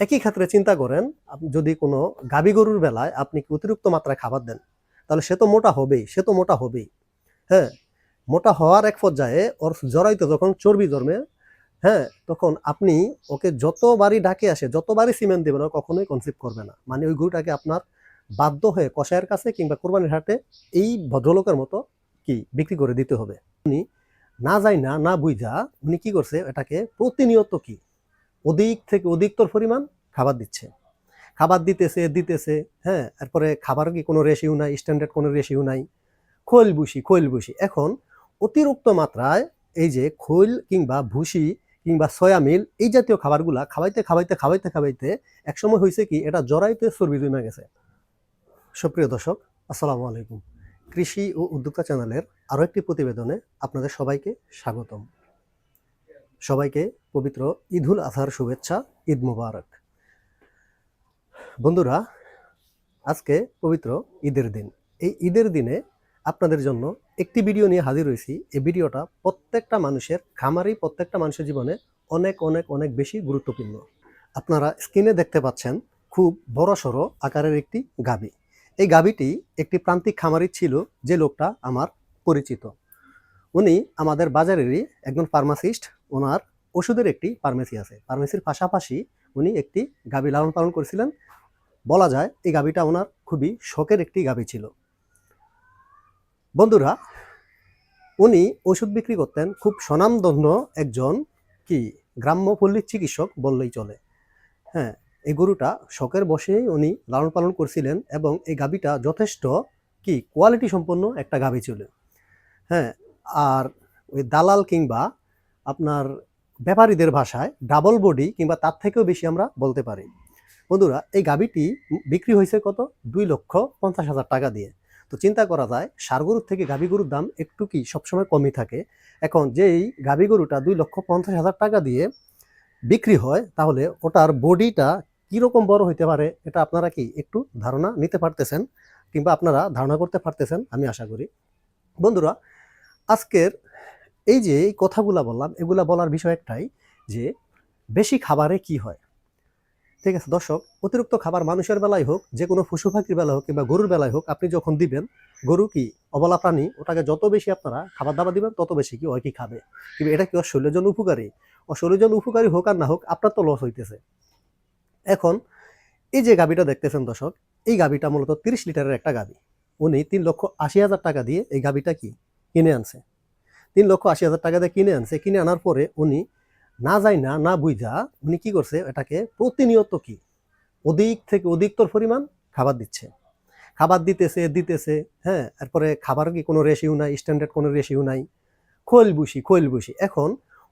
একই ক্ষেত্রে চিন্তা করেন যদি কোনো গাবি গরুর বেলায় আপনি কি অতিরিক্ত মাত্রায় খাবার দেন, তাহলে সে তো মোটা হবেই, সে তো মোটা হবেই। হ্যাঁ মোটা হওয়ার এক পর্যায়ে ওর জড়াইতে যখন চর্বি জন্মে হ্যাঁ তখন আপনি ওকে যতবারই ডাকে আসে, যতবারই সিমেন্ট দেবেন, ও কখনোই কনসিভ করবে না। মানে ওই গরুটাকে আপনার বাধ্য হয়ে কষায়ের কাছে কিংবা কোরবানির হাটে এই ভদ্রলোকের মতো কি বিক্রি করে দিতে হবে। উনি না যাই না না বুঝা উনি কি করছে, এটাকে প্রতিনিয়ত কি অধিক থেকে অধিকতর পরিমাণ খাবার দিচ্ছে। খাবার দিতেছে দিতেছে হ্যাঁ এরপরে খাবার কি কোনো রেশিও নাই স্ট্যান্ডার্ড কোনো রেশিও নাই। খোল ভুসি খোল ভুসি এখন অতিরিক্ত মাত্রায় এই যে খোল কিংবা ভুসি কিংবা সয়া মিল এই জাতীয় খাবারগুলা খাওয়াইতে খাওয়াইতে খাওয়াইতে খাওয়াইতে একসময় হয়েছে কি, এটা জরাইতে চর্বি জমে গেছে। সুপ্রিয় দর্শক, আসসালামু আলাইকুম। কৃষি ও উদ্যোক্তা চ্যানেলের আরও একটি প্রতিবেদনে আপনাদের সবাইকে স্বাগতম। সবাইকে পবিত্র ঈদুল আজহার শুভেচ্ছা, ঈদ মুবারক। বন্ধুরা, আজকে পবিত্র ঈদের দিন। এই ঈদের দিনে আপনাদের জন্য একটি ভিডিও নিয়ে হাজির হয়েছি। এই ভিডিওটা প্রত্যেকটা মানুষের খামারি প্রত্যেকটা মানুষের জীবনে অনেক অনেক অনেক বেশি গুরুত্বপূর্ণ। আপনারা স্ক্রিনে দেখতে পাচ্ছেন খুব বড় সড়ো আকারের একটি গাবি। এই গাবিটি একটি প্রান্তিক খামারি ছিল যে লোকটা আমার পরিচিত। উনি আমাদের বাজারেরই একজন ফার্মাসিস্ট ওনার ওষুধের একটি ফার্মেসি আছে। ফার্মেসির পাশাপাশি উনি একটি গাবি লালন পালন করেছিলেন। বলা যায় এই গাবিটা ওনার খুবই শখের একটি গাবি ছিল। বন্ধুরা, উনি ওষুধ বিক্রি করতেন খুব স্বনামধন্য একজন কি গ্রাম্য পল্লীর চিকিৎসক বললেই চলে। হ্যাঁ এই গরুটা শখের বসেই উনি লালন পালন করছিলেন এবং এই গাবিটা যথেষ্ট কি কোয়ালিটি সম্পন্ন একটা গাবি ছিল। হ্যাঁ আর ওই দালাল কিংবা আপনার ব্যাপারীদের ভাষায় ডাবল বডি কিংবা তার থেকেও বেশি আমরা বলতে পারি। বন্ধুরা, এই গাবিটি বিক্রি হয়েছে কত? দুই লক্ষ পঞ্চাশ হাজার টাকা দিয়ে। তো চিন্তা করা যায় গরুর থেকে গাভী গরুর দাম একটু কি সবসময় কমই থাকে? এখন যেই গাভী গরুটা দুই লক্ষ পঞ্চাশ হাজার টাকা দিয়ে বিক্রি হয়, তাহলে ওটার বডিটা কীরকম বড় হইতে পারে, এটা আপনারা কি একটু ধারণা নিতে পারতেছেন? কিংবা আপনারা ধারণা করতে পারতেছেন? আমি আশা করি। বন্ধুরা আজকের এই যে এই কথাগুলা বললাম, এগুলা বলার বিষয় একটাই যে বেশি খাবারে কি হয়? ঠিক আছে, দর্শক, অতিরিক্ত খাবার মানুষের বেলায় হোক যে কোনো পশু পাখির বেলায় হোক কিংবা গরুর বেলায় হোক, আপনি যখন দিবেন, গরু কি অবলা প্রাণী? ওটাকে যত বেশি আপনারা খাবার দাবার দিবেন, তত বেশি কি ওই কি খাবে? কিন্তু এটা কি ওর শরীরের জন্য উপকারী? ও শরীরের জন্য উপকারী হোক আর না হোক, আপনার তো লস হইতেছে। এখন এই যে গাবিটা দেখতেছেন দর্শক, এই গাবিটা মূলত তিরিশ লিটারের একটা গাবি উনি তিন লক্ষ আশি হাজার টাকা দিয়ে এই গাবিটা কি কিনে আনছে। তিন লক্ষ আশি হাজার টাকা দিয়ে কিনে আনছে। কিনে আনার পরে উনি না যাই না না বুঝা, উনি কি করছে, এটাকে প্রতিনিয়ত কি? অধিক থেকে অধিকতর পরিমাণ খাবার দিচ্ছে। খাবার দিতেছে দিতেছে হ্যাঁ এরপরে খাবার কি কোনো রেশিও নাই স্ট্যান্ডার্ড কোনো রেশিও নাই। খোল ভুসি খোল ভুসি। এখন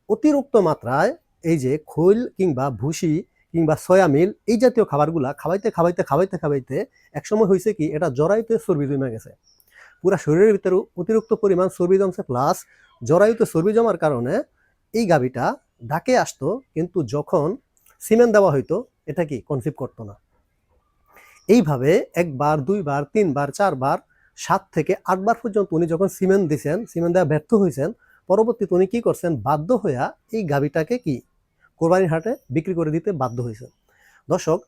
অতিরিক্ত মাত্রায় এই যে খোল কিংবা ভুসি কিংবা সয়া মিল এই জাতীয় খাবারগুলা খাওয়াইতে খাওয়াইতে খাওয়াইতে খাওয়াইতে একসময় হয়েছে কি, এটা জরাইতে চর্বি জমে গেছে। পুরা শরীরের ভিতরে অতিরিক্ত পরিমাণ চর্বি জমছে প্লাস জরায়ুতে চর্বি জমার কারণে এই গাবিটা ডাকে আসতো, কিন্তু যখন সিমেন্ট দেওয়া হইতো, এটা কি কনসিভ করতো না। এইভাবে একবার, দুইবার, তিনবার, চারবার, সাত থেকে আটবার পর্যন্ত উনি যখন সিমেন্ট দিছেন, সিমেন্ট দেওয়া ব্যর্থ হয়েছেন পরবর্তীতে উনি কী করছেন, বাধ্য হইয়া এই গাবিটাকে কি কোরবানির হাটে বিক্রি করে দিতে বাধ্য হয়েছেন দর্শক,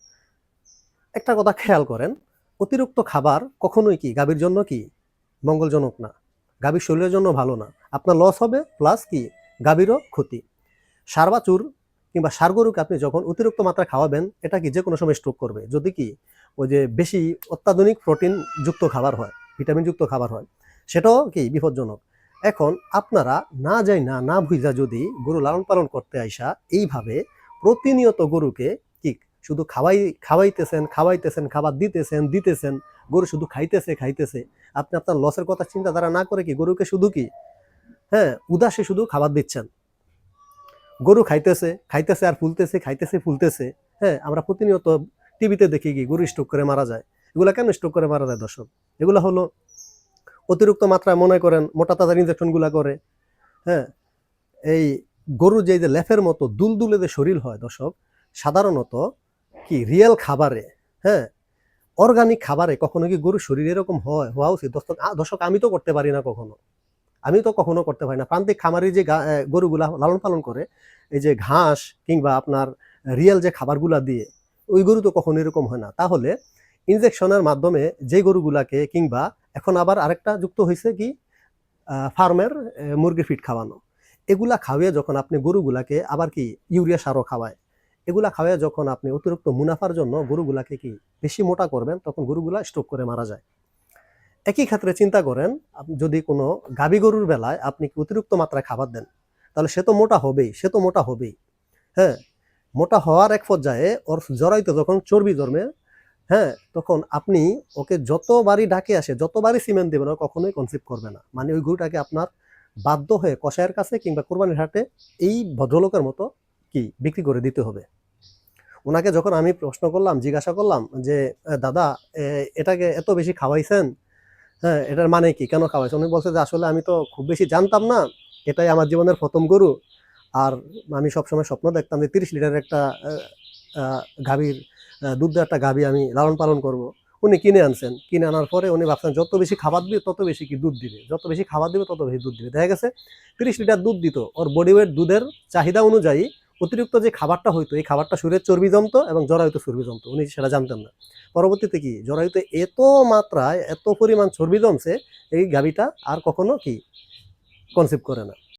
একটা কথা খেয়াল করেন, অতিরিক্ত খাবার কখনোই কি গাভীর জন্য কি মঙ্গলজনক না। গাভীর শরীরের জন্য ভালো না। আপনার লস হবে প্লাস কি? গাভীরও ক্ষতি। সার বা চুর কিংবা সার গরুকে আপনি যখন অতিরিক্ত মাত্রা খাওয়াবেন, এটা কি যে কোনো সময় স্ট্রোক করবে? যদি কি, ওই যে বেশি অত্যাধুনিক প্রোটিন যুক্ত খাবার হয় ভিটামিন যুক্ত খাবার হয়, সেটাও কি বিপজ্জনক? এখন আপনারা না যাই না না ভুইজা যদি গরু লালন পালন করতে আইসা, এইভাবে প্রতিনিয়ত গরুকে শুধু খাওয়াই, খাওয়াইতেছেন খাওয়াইতেছেন, খাবার দিতেছেন দিতেছেন, গরু শুধু খাইতেছে খাইতেছে। আপনি আপনার লসের কথা চিন্তাধারা না করে কি গরুকে শুধু কি? হ্যাঁ উদাসে শুধু খাবার দিচ্ছেন। গরু খাইতেছে খাইতেছে আর ফুলতেছে, খাইতেছে, ফুলতেছে। হ্যাঁ আমরা প্রতিনিয়ত টিভিতে দেখি কি গরু স্ট্রোক করে মারা যায়। এগুলা কেন স্ট্রোক করে মারা যায় দর্শক? এগুলো হলো অতিরিক্ত মাত্রায় মনে করেন মোটা তাজার ইঞ্জেকশনগুলা করে। হ্যাঁ এই গরু যে যে লেফের মতো দুলদুলে যে শরীর হয় দর্শক, সাধারণত কি? রিয়েল খাবারে হ্যাঁ? অর্গানিক খাবারে কখনো কি গরুর শরীর এরকম হয়? হওয়া উচিত। দর্শক দর্শক, আমি তো করতে পারি না কখনো। আমি তো কখনো করতে পারি না। প্রান্তিক খামারি যে গরুগুলা লালন পালন করে, এই যে ঘাস কিংবা আপনার রিয়েল যে খাবারগুলা দিয়ে, ওই গরু তো কখনো এরকম হয় না। তাহলে ইনজেকশনের মাধ্যমে যে গরুগুলাকে কিংবা এখন আবার আরেকটা যুক্ত হয়েছে কি? ফার্মের মুরগির ফিট খাওয়ানো। এগুলা খাওয়িয়ে যখন আপনি গরুগুলাকে আবার কি? ইউরিয়া সারও খাওয়ায়। এগুলা খাওয়ায় যখন আপনি অতিরিক্ত মুনাফার জন্য গরুগুলাকে কি বেশি মোটা করবেন, তখন গরুগুলা স্ট্রোক করে মারা যায়। একই ক্ষেত্রে চিন্তা করেন যদি কোনো গাবি গরুর বেলায় আপনি কি অতিরিক্ত মাত্রায় খাবার দেন, তাহলে সে তো মোটা হবেই, সে তো মোটা হবেই। হ্যাঁ মোটা হওয়ার এক পর্যায়ে ওর জরাইতে যখন চর্বি জন্মে হ্যাঁ তখন আপনি ওকে যতবারই ডাকে আসে, যতবারই সিমেন্ট দেবেন, ও কখনোই কনসিভ করবে না। মানে ওই গরুটাকে আপনার বাধ্য হয়ে কষায়ের কাছে কিংবা কোরবানির হাটে এই ভদ্রলোকের মতো কি বিক্রি করে দিতে হবে। ওনাকে যখন আমি প্রশ্ন করলাম, জিজ্ঞাসা করলাম যে দাদা এটাকে এত বেশি খাওয়াইছেন? হ্যাঁ এটার মানে কি? কেন খাওয়াইছেন? উনি বলছে যে, আসলে আমি তো খুব বেশি জানতাম না। এটাই আমার জীবনের প্রথম গরু। আর আমি সবসময় স্বপ্ন দেখতাম যে, তিরিশ লিটারের একটা গাভীর দুধ একটা গাভী আমি লালন পালন করব। উনি কিনে আনছেন। কিনে আনার পরে উনি ভাবছেন, যত বেশি খাবার দিবে, তত বেশি কি দুধ দিবে? যত বেশি খাবার দিবে, তত বেশি দুধ দিবে। দেখা গেছে, তিরিশ লিটার দুধ দিত। ওর বডি ওয়েট দুধের চাহিদা অনুযায়ী অতিরিক্ত যে খাবারটা হইতো, এই খাবারটা শরীরের চর্বি জমতো এবং জরায়ুতে চর্বি জমতো। উনি সেটা জানতেন না। পরবর্তীতে কি? জরায়ুতে এত মাত্রায় এত পরিমাণ চর্বি জমছে, এই গাভীটা আর কখনো কি কনসেপ্ট করে না।